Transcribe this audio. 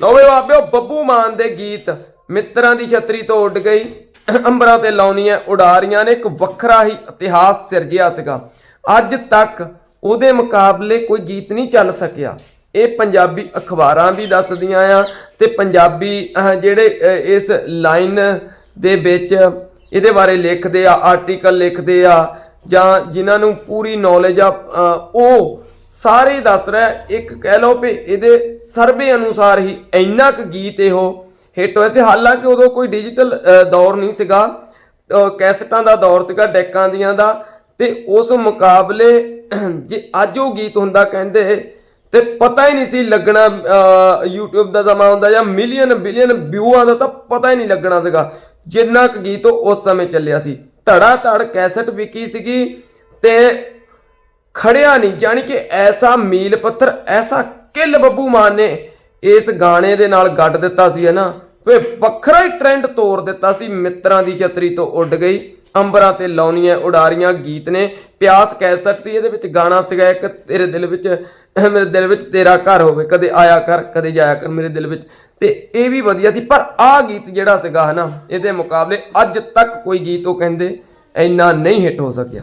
ਲੋ ਵੇ ਬਾਬਿਓ ਬੱਬੂ ਮਾਨ ਦੇ ਗੀਤ ਮਿੱਤਰਾਂ ਦੀ ਛਤਰੀ ਤੋਂ ਉੱਡ ਗਈ। ਅੰਬਰਾਂ ਤੇ ਲਾਉਣੀਆਂ ਉਡਾਰੀਆਂ ਨੇ ਇੱਕ ਵੱਖਰਾ ਹੀ ਇਤਿਹਾਸ ਸਿਰਜਿਆ ਸੀਗਾ। ਅੱਜ ਤੱਕ ਉਹਦੇ ਮੁਕਾਬਲੇ ਕੋਈ ਗੀਤ ਨਹੀਂ ਚੱਲ ਸਕਿਆ। ਇਹ ਪੰਜਾਬੀ ਅਖਬਾਰਾਂ ਵੀ ਦੱਸਦੀਆਂ ਆ ਤੇ ਪੰਜਾਬੀ ਅਹ, ਜਿਹੜੇ ਇਸ ਲਾਈਨ ਦੇ ਵਿੱਚ ਇਹਦੇ ਬਾਰੇ ਲਿਖਦੇ ਆ ਆਰਟੀਕਲ ਲਿਖਦੇ ਆ ਜਾਂ ਜਿਨ੍ਹਾਂ ਨੂੰ ਪੂਰੀ ਨੌਲੇਜ ਆ ਉਹ ਸਾਰੇ ਦੱਸ ਰਿਹਾ, ਇੱਕ ਕਹਿ ਲਓ ਵੀ ਇਹਦੇ ਸਰਵੇ ਅਨੁਸਾਰ ਹੀ ਇੰਨਾ ਕੁ ਗੀਤ ਇਹੋ ਹਿੱਟ ਹੋਇਆ ਸੀ। ਹਾਲਾਂਕਿ ਉਦੋਂ ਕੋਈ ਡਿਜੀਟਲ ਦੌਰ ਨਹੀਂ ਸੀਗਾ। ਕੈਸਟਾਂ ਦਾ ਦੌਰ ਸੀਗਾ, ਡੈਕਾਂ ਦੀਆਂ ਦਾ। ਤੇ ਉਸ ਮੁਕਾਬਲੇ, ਜੇ ਅੱਜ ਉਹ ਗੀਤ ਹੁੰਦਾ ਕਹਿੰਦੇ, ਤੇ ਪਤਾ ਹੀ ਨਹੀਂ ਸੀ ਲੱਗਣਾ, ਅਹ, YouTube ਦਾ ਜ਼ਮਾ ਹੁੰਦਾ ਜਾਂ ਮਿਲੀਅਨ ਬਿਲੀਅਨ ਵਿਊਆਂ ਦਾ ਤਾਂ ਪਤਾ ਹੀ ਨਹੀਂ ਲੱਗਣਾ ਸੀਗਾ। ਜਿੰਨਾ ਕੁ ਗੀਤ ਉਹ ਉਸ ਸਮੇਂ ਚੱਲਿਆ ਸੀ। ਧੜਾ ਧੜ ਕੈਸਟ ਵਿਕੀ ਸੀਗੀ ਤੇ ਖੜਿਆ ਨਹੀਂ। ਯਾਨੀ ਕਿ ਐਸਾ ਮੀਲ ਪੱਥਰ, ਐਸਾ ਕਿੱਲ ਬੱਬੂ ਮਾਨ ਨੇ ਇਸ ਗਾਣੇ ਦੇ ਨਾਲ ਗੱਡ ਦਿੱਤਾ ਸੀ, ਹੈ ਨਾ? ਵੇ, ਵੱਖਰਾ ਹੀ ਟ੍ਰੈਂਡ ਤੋੜ ਦਿੱਤਾ ਸੀ, ਮਿੱਤਰਾਂ ਦੀ ਛਤਰੀ ਤੋਂ ਉੱਡ ਗਈ, ਅੰਬਰਾਂ ਤੇ ਲਾਉਣੀਆਂ ਉਡਾਰੀਆਂ ਗੀਤ ਨੇ। ਪਿਆਸ ਕੈਸਟ ਦੀ ਇਹਦੇ ਵਿੱਚ ਗਾਣਾ ਸੀਗਾ, ਇੱਕ ਤੇਰੇ ਦਿਲ ਵਿੱਚ, ਮੇਰੇ ਦਿਲ ਵਿੱਚ ਤੇਰਾ ਘਰ ਹੋਵੇ, ਕਦੇ ਆਇਆ ਕਰ, ਕਦੇ ਜਾਇਆ ਕਰ ਮੇਰੇ ਦਿਲ ਵਿੱਚ। ਤੇ ਇਹ ਵੀ ਵਧੀਆ ਸੀ, ਪਰ ਆਹ ਗੀਤ ਜਿਹੜਾ ਸੀਗਾ ਹਨਾ ਇਹਦੇ ਮੁਕਾਬਲੇ ਅੱਜ ਤੱਕ ਕੋਈ ਗੀਤ ਉਹ ਕਹਿੰਦੇ ਇੰਨਾ ਨਹੀਂ ਹਿੱਟ ਹੋ ਸਕਿਆ।